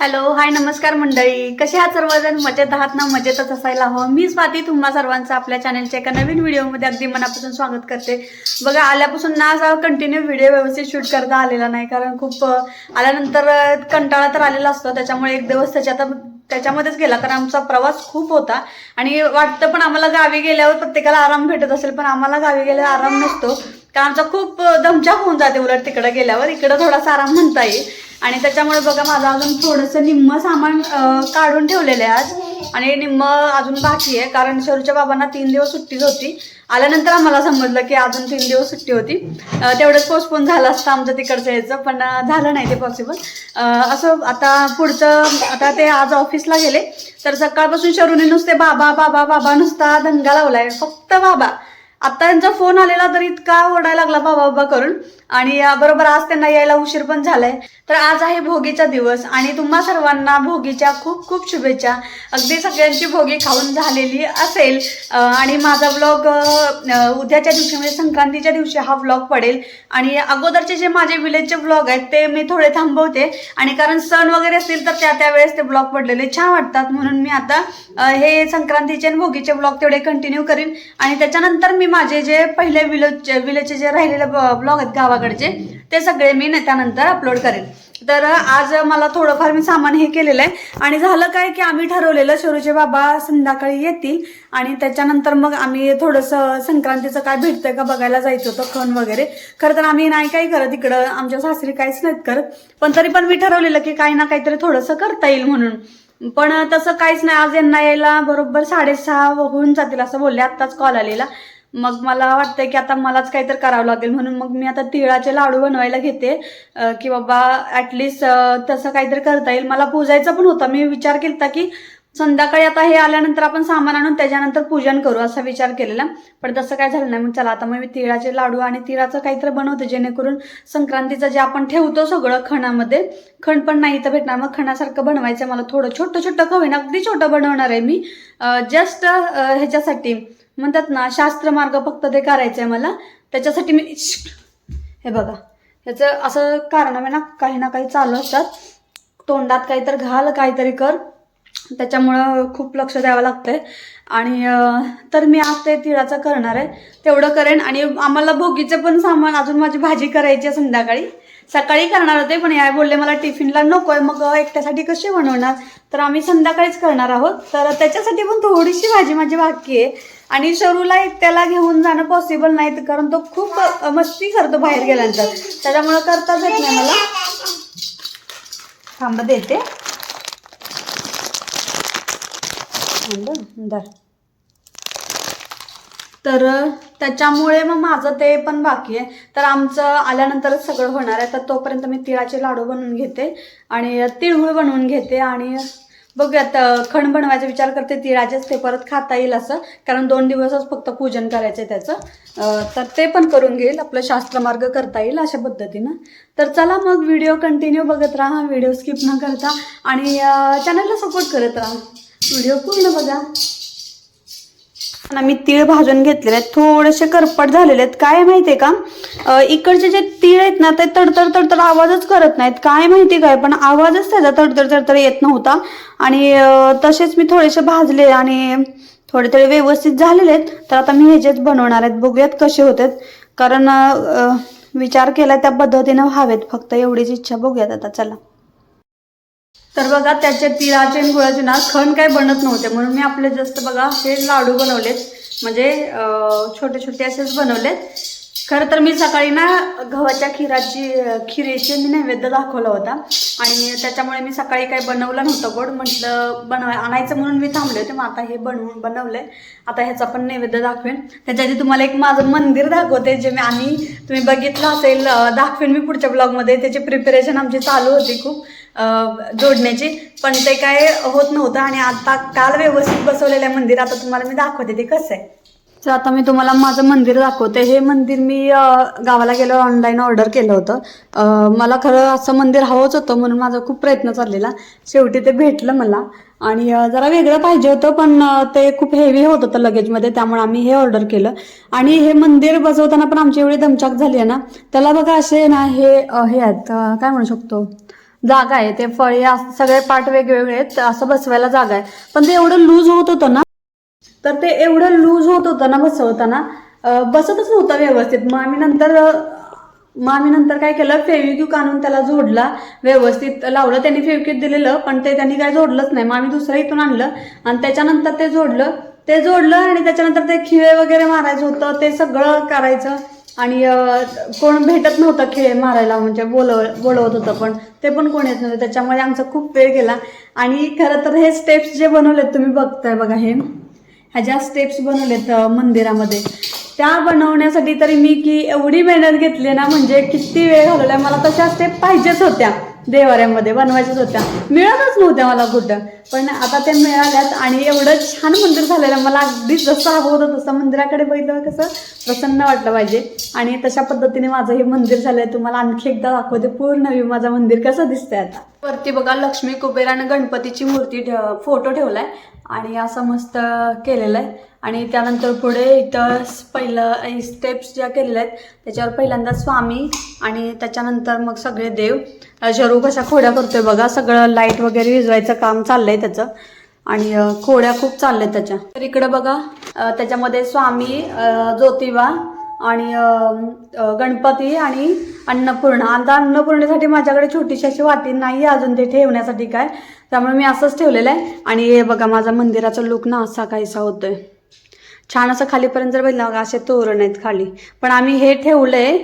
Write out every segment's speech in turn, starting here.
Hello hi नमस्कार मंडळी. कसे आहात सर्वजण? मजेत आहात ना? मजेतच असायला हवं. मी स्वाती तुम्हा सर्वांचं आपल्या चॅनलच्या एका नवीन व्हिडिओमध्ये अगदी मनापासून स्वागत करते. बघा आल्यापासून ना असा कंटिन्यू व्हिडिओ व्यवस्थित शूट करता आलेला नाही कारण खूप आल्यानंतर कंटाळा तर आलेला असतो. त्याच्यामुळे एक दिवस त्याच्यात त्याच्यामध्येच गेला कारण आमचा प्रवास खूप होता. आणि वाटतं पण आम्हाला गावी गेल्यावर प्रत्येकाला आराम भेटत असेल पण आम्हाला गावी गेल्यावर आराम नसतो. कारण आमचा खूप अं, दमछाक होऊन जाते उलट तिकडे गेल्यावर. इकडं थोडासा आराम म्हणता येईल. आणि त्याच्यामुळे बघा माझं अजून थोडंसं निम्म सामान काढून ठेवलेलं आहे आज. आणि निम्म अजून बाकी आहे कारण शरूच्या बाबांना तीन दिवस सुट्टीच होती. आल्यानंतर आम्हाला समजलं की अजून तीन दिवस सुट्टी होती. तेवढंच पोस्टपोन झालं असतं आमचं तिकडचं यायचं पण झालं नाही ते पॉसिबल असं आता पुढचं आता ते आज ऑफिसला गेले. तर सकाळपासून शरूने नुसते बाबा बाबा बाबा नुसता दंगा लावलाय. फक्त बाबा. आता त्यांचा फोन आलेला तर इतका ओरडायला लागला बाबा बाबा करून. आणि बरोबर आज त्यांना यायला उशीर पण झालाय. तर आज आहे भोगीचा दिवस आणि तुम्हा सर्वांना भोगीच्या खूप खूप शुभेच्छा. अगदी सगळ्यांची भोगी खाऊन झालेली असेल. आणि माझा ब्लॉग उद्याच्या दिवशी म्हणजे संक्रांतीच्या दिवशी हा ब्लॉग पडेल. आणि अगोदरचे जे माझे विलेजचे ब्लॉग आहेत ते मी थोडे थांबवते. आणि कारण सण वगैरे असतील तर त्या त्यावेळेस ते ब्लॉग पडलेले छान वाटतात. म्हणून मी आता हे संक्रांतीचे आणि भोगीचे ब्लॉग तेवढे कंटिन्यू करीन. आणि त्याच्यानंतर मी माझे जे पहिले विलेजचे विलेजचे जे राहिलेले ब्लॉग आहेत गावाकडचे ते सगळे मी त्यानंतर अपलोड करेन. तर आज मला थोडंफार मी सामान हे केलेलं आहे. आणि झालं काय की आम्ही ठरवलेलं शोरूचे बाबा संध्याकाळी येतील आणि त्याच्यानंतर मग आम्ही थोडंसं संक्रांतीचं काय भेटतंय का बघायला जायचं होतं खण वगैरे. खरं तर आम्ही नाही काही करत इकडं आमच्या सासरी काहीच नाहीत करत. पण तरी पण मी ठरवलेलं की काही ना काहीतरी थोडंसं करता येईल म्हणून. पण तसं काहीच नाही आज यांना यायला बरोबर साडेसहा होऊन जातील असं बोलले आत्ताच कॉल आलेला. मग मला वाटतंय की आता मलाच काहीतरी करावं लागेल. म्हणून मग मी आता तिळाचे लाडू बनवायला घेते. की बाबा ॲटलिस्ट तसं काहीतरी करता येईल. मला पूजायचं पण होतं. मी विचार केला की संध्याकाळी आता हे आल्यानंतर आपण सामान आणून त्याच्यानंतर पूजन करू असा विचार केलेला. पण तसं काय झालं नाही. मग चला आता मग मी तिळाचे लाडू आणि तिळाचं काहीतरी बनवते. जेणेकरून संक्रांतीचं जे आपण ठेवतो सगळं खणामध्ये खण पण नाही तर भेटणार. मग खणासारखं बनवायचं आहे मला थोडं. छोटं छोटं खवेन अगदी छोटं बनवणार आहे मी. जस्ट ह्याच्यासाठी म्हणतात ना शास्त्र मार्ग फक्त ते करायचं आहे मला. त्याच्यासाठी मी हे बघा. ह्याचं असं कारण आहे ना काही ना काही चालू असतात. तोंडात काहीतरी घाल काहीतरी कर. त्याच्यामुळं खूप लक्ष द्यावं लागतंय. आणि तर मी आज ते तिळाचं करणार आहे. तेवढं करेन. आणि आम्हाला भोगीचं पण सामान अजून माझी भाजी करायची आहे संध्याकाळी. सकाळी करणार होते पण या बोलले मला टिफिनला नको आहे. मग एकट्यासाठी कशी बनवणार? तर आम्ही संध्याकाळीच करणार आहोत. तर त्याच्यासाठी पण थोडीशी भाजी माझी बाकी आहे. आणि शरूला एकट्याला घेऊन जाणं पॉसिबल नाही कारण तो खूप मस्ती करतो बाहेर गेल्यानंतर. त्याच्यामुळं करताच येत नाही मला. थांब देते. तर त्याच्यामुळे मग माझं ते पण बाकी आहे. तर आमचं आल्यानंतरच सगळं होणार आहे. तर तोपर्यंत मी तिळाचे लाडू बनवून घेते आणि तिळगुळ बनवून घेते आणि बघूयात खण बनवायचा विचार करते ती राजाच ते परत खाता येईल असं. कारण दोन दिवसच फक्त पूजन करायचं आहे त्याचं तर ते पण करून घेईल आपलं शास्त्रमार्ग करता येईल अशा पद्धतीनं. तर चला मग व्हिडिओ कंटिन्यू बघत राहा व्हिडिओ स्किप न करता. आणि चॅनलला सपोर्ट करत राहा. व्हिडिओ पूर्ण बघा. मी तीळ भाजून घेतलेले आहेत. थोडेसे करपट झालेले आहेत. काय माहितीये का? इकडचे जे तीळ आहेत ना ते तडतड तडतड आवाजच करत नाहीत. काय माहिती काय? पण आवाजच त्याचा तडतड तडतड येत नव्हता. आणि तसेच मी थोडेसे भाजले आणि थोडे थोडे व्यवस्थित झालेले आहेत. तर आता मी ह्याचेच बनवणार आहेत. बघूयात कसे होतात. कारण विचार केला त्या पद्धतीनं व्हावेत. फक्त एवढीच इच्छा. बघूयात आता. चला. तर बघा त्याचे तिळाचे आणि गुळाचे ना खण काय बनत नव्हते. म्हणून मी आपले जस्ट बघा हे लाडू बनवलेत. म्हणजे छोटे छोटे असेच बनवलेत. खरं तर मी सकाळी ना गव्हाच्या खिराची खिरीची मी नैवेद्य दाखवला होता. आणि त्याच्यामुळे मी सकाळी काही बनवलं नव्हतं गोड. म्हटलं बनवाय आणायचं म्हणून मी थांबले होते. मग आता हे बनवून बनवलंय. आता ह्याचा पण नैवेद्य दाखवेन. त्याच्याआधी तुम्हाला एक माझं मंदिर दाखवते जे मी आणि तुम्ही बघितलं असेल दाखवेन मी पुढच्या ब्लॉगमध्ये त्याची प्रिपरेशन आमची चालू होती खूप. जोडण्याची. पण ते काय होत नव्हतं आणि आता काल व्यवस्थित बसवलेलं आहे मंदिर आता तुम्हाला मी दाखवते ते कसं आहे. तर आता मी तुम्हाला माझं मंदिर दाखवते. हे मंदिर मी गावाला गेल्यावर ऑनलाईन ऑर्डर केलं होतं. मला खरं असं मंदिर हवंच होतं म्हणून माझा खूप प्रयत्न चाललेला. शेवटी ते भेटलं मला. आणि जरा वेगळं पाहिजे होतं पण ते खूप हेवी होत होतं लगेजमध्ये त्यामुळे आम्ही हे ऑर्डर केलं. आणि हे मंदिर बसवताना पण आमची एवढी दमछाक झाली आहे ना. त्याला बघा असे ना हे हे आहेत काय म्हणू शकतो? जागा आहे. ते फळे सगळे पार्ट वेगवेगळे आहेत. असं बसवायला जागा आहे. पण ते एवढं लूज होत होतं ना तर ते एवढं लूज होत होतं ना बसवताना बसतच नव्हतं व्यवस्थित. मग आम्ही नंतर मग आम्ही नंतर काय केलं? फेविक्यूक आणून त्याला जोडला. व्यवस्थित लावलं. त्यांनी फेविक्यूक दिलेलं पण ते त्यांनी काय जोडलंच नाही. मग आम्ही दुसरं इथून आणलं. आणि त्याच्यानंतर ते जोडलं. ते जोडलं आणि त्याच्यानंतर ते खिळे वगैरे मारायचं होतं. ते सगळं करायचं. आणि कोण भेटत नव्हतं खेळ मारायला म्हणजे बोलव बोलवत होतं पण ते पण कोण येत नव्हतं. त्याच्यामुळे आमचा खूप वेळ गेला. आणि खरं तर हे स्टेप्स जे बनवलेत तुम्ही बघताय बघा हे. ह्या ज्या स्टेप्स बनवलेत मंदिरामध्ये त्या बनवण्यासाठी तरी मी की एवढी मेहनत घेतली ना म्हणजे किती वेळ घालवलाय. मला तशा स्टेप पाहिजेच होत्या. देवाऱ्यामध्ये बनवायच्याच होत्या. मिळतच नव्हत्या मला कुठं. पण आता ते मिळाल्यात आणि एवढं छान मंदिर झालेलं मला अगदी जसं हवं होतं तसं मंदिराकडे बघितलं कसं प्रसन्न वाटलं पाहिजे. आणि तशा पद्धतीने माझं हे मंदिर झालंय. तुम्हाला आणखी एकदा दाखवते पूर्ण व्यू माझं मंदिर कसं दिसतंय आता. वरती बघा लक्ष्मी कुबेर आणि गणपतीची मूर्ती ठेव फोटो ठेवलाय. आणि असं मस्त केलेलं आहे. आणि त्यानंतर पुढे इथं पहिलं स्टेप्स ज्या केलेल्या आहेत त्याच्यावर पहिल्यांदा स्वामी आणि त्याच्यानंतर मग सगळे देव. शरू कशा खोड्या करतोय बघा. सगळं लाइट वगैरे विजवायचं काम चाललंय त्याचं. आणि खोड्या खूप चालल्या त्याच्या. तर इकडं बघा त्याच्यामध्ये स्वामी ज्योतिबा आणि गणपती आणि अन्नपूर्णा. आता अन्नपूर्णेसाठी माझ्याकडे छोटीशी अशी वाटी नाही आहे अजून ते ठेवण्यासाठी काय. त्यामुळे मी असंच ठेवलेलं आहे. आणि हे बघा माझा मंदिराचा लुक ना असा काहीसा होतोय. छान असं खालीपर्यंत जर बघितलं असे तोरण आहेत खाली. पण आम्ही हे ठेवलंय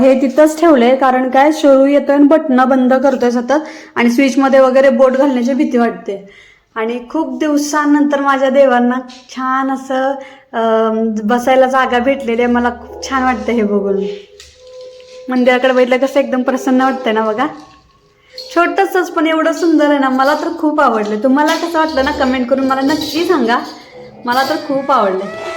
हे तिथंच ठेवलंय कारण काय शोरू येतोय आणि बटणं बंद करतोय सतत आणि स्विचमध्ये वगैरे बोट घालण्याची भीती वाटते. आणि खूप दिवसांनंतर माझ्या देवांना छान असं बसायला जागा भेटलेली आहे. मला खूप छान वाटतं हे बघून. मंदिराकडे बघितलं कसं एकदम प्रसन्न वाटतंय ना बघा. छोटंसंच पण एवढं सुंदर आहे ना मला तर खूप आवडलं. तुम्हाला कसं वाटलं ना कमेंट करून मला नक्की सांगा. मला तर खूप आवडलं.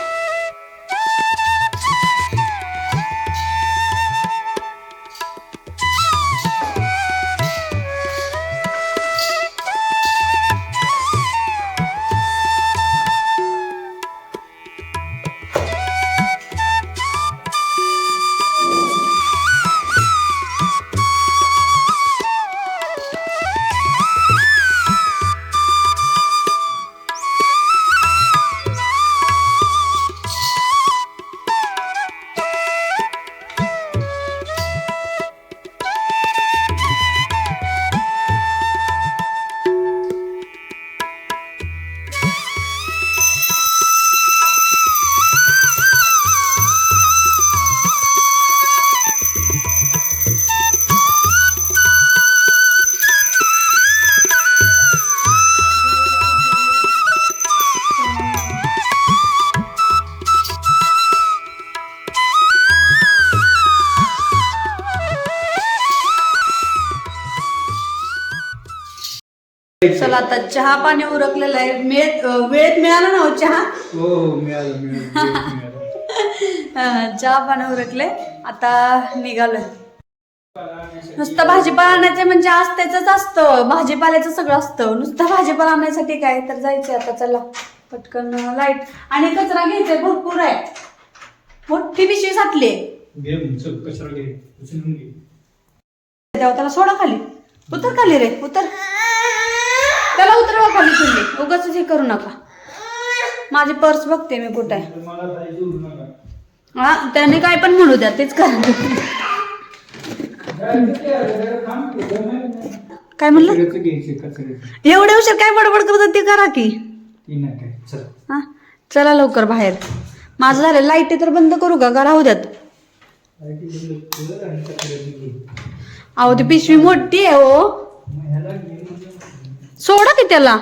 आता चहा पाणी उरकलेलं आहे. वेळेत मिळाला ना हो चहा? हो हो चहा पाणी उरकले. आता निघालोय नुसतं भाजीपाला आणायचं म्हणजे आज त्याच असतं. भाजीपाल्याचं सगळं असतं. नुसतं भाजीपाला आणण्यासाठी काय? तर जायचंय आता चला. पटकन लाइट आणि कचरा घ्यायचाय भरपूर आहे. मोठी पिशवी साठली. कशाला घे. त्याला सोडा खाली. उतर खाली रे उतर. त्याला उतरवा खाली तुम्ही. उगाच हे करू नका. माझी पर्स बघते मी कुठे हा त्याने काय पण म्हणू द्या तेच करा. काय म्हणलं? एवढे उशीर काय बडबड करतात ते करा की. चल. हा चला लवकर बाहेर. माझं झालं लाइट तर बंद करू का? राहू द्यात. अहो ती पिशवी मोठी आहे हो मग ह्याला घे म्हणजे सोडा की त्याला.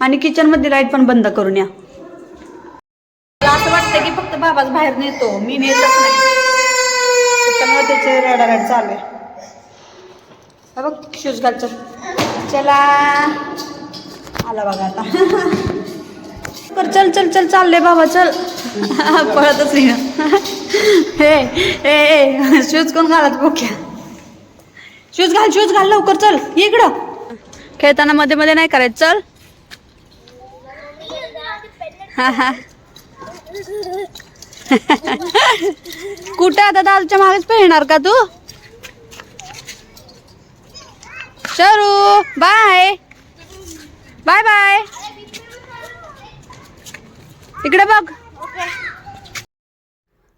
आणि किचनमध्ये लाइट पण बंद करून या. मला असं वाटतं की फक्त बाबाच बाहेर नेतो. मी नेतच नाही. त्याच्यामुळे त्याचे रडारड चालू आहे. बघ शूज घाल चल. चला. आला बघा आता. कर चल चल चल चालले बाबा चल. पळतच नाही ना. हे ए ए शूज कोण घालत? बोक्या शूज घाल शूज घाल लवकर चल. इकडं. खेळताना मध्ये मध्ये नाही करायचं. चल. हा हा. कुठं आता दालच्या मागेच पेणार का तू? शरू बाय. Bye bye. इकडे बघ.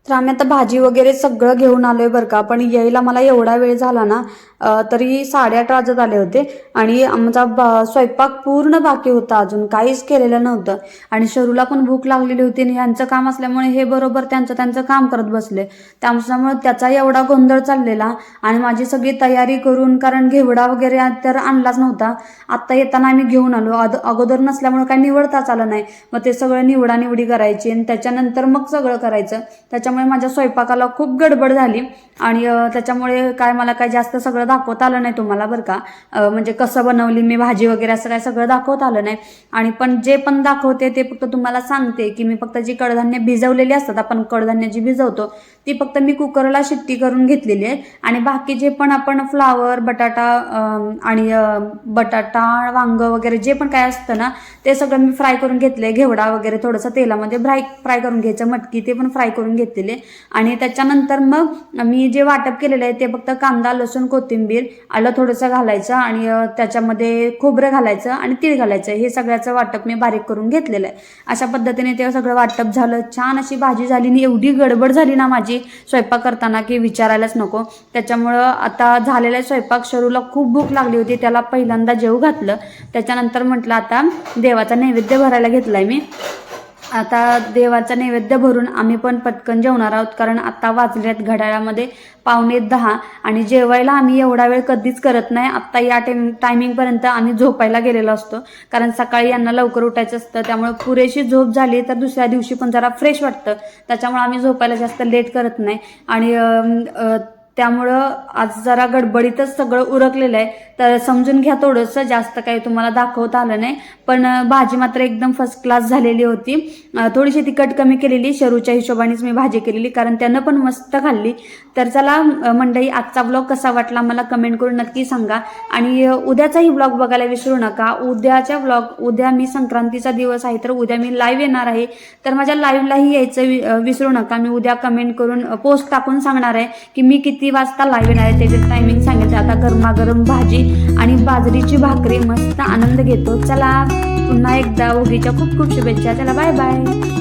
तर आम्ही आता भाजी वगैरे सगळं घेऊन आलोय बरं का पण यायला मला एवढा वेळ झाला ना तरी साडेआठ वाजत आले होते. आणि आमचा बा स्वयंपाक पूर्ण बाकी होता अजून. काहीच केलेलं नव्हतं. आणि शरूला पण भूक लागलेली होती आणि ह्यांचं काम असल्यामुळे हे बरोबर त्यांचं त्यांचं काम करत बसले. त्यामुळे त्याचा एवढा गोंधळ चाललेला आणि माझी सगळी तयारी करून कारण घेवडा वगैरे तर आणलाच नव्हता. आत्ता येताना आम्ही घेऊन आलो. अद- अगोदर नसल्यामुळे काही निवडताच आलं नाही. मग ते सगळं निवडा निवडी करायची आणि त्याच्यानंतर मग सगळं करायचं. त्याच्यामुळे माझ्या स्वयंपाकाला खूप गडबड झाली. आणि त्याच्यामुळे काय मला काय जास्त सगळं दाखवता आलं नाही तुम्हाला बरं का? म्हणजे कसं बनवली मी भाजी वगैरे असं काय सगळं दाखवता आलं नाही. आणि पण जे पण दाखवते ते फक्त तुम्हाला सांगते की मी फक्त जी कडधान्य भिजवलेली असतात आपण कडधान्य जी भिजवतो ती फक्त मी कुकरला शिट्टी करून घेतलेली आहे. आणि बाकी जे पण आपण फ्लावर बटाटा आणि बटाटा वांग वगैरे जे पण काय असतं ना ते सगळं मी फ्राय करून घेतले घेवडा वगैरे थोडंसं तेलामध्ये फ्राय फ्राय करून घ्यायचं मटकी ते पण फ्राय करून घेतलेले आणि त्याच्यानंतर मग मी जे वाटप केलेलं आहे ते फक्त कांदा लसूण कोथिंबीर कोथिंबीर आलं थोडंसं घालायचं आणि त्याच्यामध्ये खोबरं घालायचं आणि तीळ घालायचं. हे सगळ्याचं वाटप मी बारीक करून घेतलेलं आहे. अशा पद्धतीने ते सगळं वाटप झालं. छान अशी भाजी झाली आणि एवढी गडबड झाली ना माझी स्वयंपाक करताना की विचारायलाच नको. त्याच्यामुळं आता झालेला स्वयंपाक शरूला खूप भूक लागली होती. त्याला पहिल्यांदा जेव घातलं. त्याच्यानंतर म्हटलं आता देवाचा नैवेद्य भरायला घेतलाय मी. आता देवाचा नैवेद्य भरून आम्ही पण पटकन जेवणार आहोत कारण आता वाजल्यात घड्याळामध्ये पावणे दहा आणि जेवायला आम्ही एवढा वेळ कधीच करत नाही. आत्ता या टाइम टायमिंगपर्यंत आम्ही झोपायला गेलेलो असतो कारण सकाळी यांना लवकर उठायचं असतं त्यामुळे पुरेशी झोप झाली तर दुसऱ्या दिवशी पण जरा फ्रेश वाटतं. त्याच्यामुळे आम्ही झोपायला जास्त लेट करत नाही. आणि त्यामुळं आज जरा गडबडीतच सगळं उरकलेलं आहे. तर समजून घ्या थोडंसं जास्त काही तुम्हाला दाखवता आलं नाही. पण भाजी मात्र एकदम फर्स्ट क्लास झालेली होती. थोडीशी तिखट कमी केलेली शरूच्या हिशोबानेच मी भाजी केलेली कारण त्यानं पण मस्त खाल्ली. तर चला मंडई मंडळी आजचा ब्लॉग कसा वाटला मला कमेंट करून नक्की सांगा. आणि उद्याचाही ब्लॉग बघायला विसरू नका. उद्याच्या ब्लॉग उद्या मी संक्रांतीचा दिवस आहे तर उद्या मी लाईव्ह येणार आहे. तर माझ्या लाईव्हलाही यायचं विसरू नका. मी उद्या कमेंट करून पोस्ट टाकून सांगणार आहे की मी किती वाजता लाईव्ह येणार आहे त्याचे टायमिंग सांगितलं. आता गरमागरम भाजी आणि बाजरीची भाकरी मस्त आनंद घेतो. चला पुन्हा एकदा उगीच्या खूप खूप शुभेच्छा. चला बाय बाय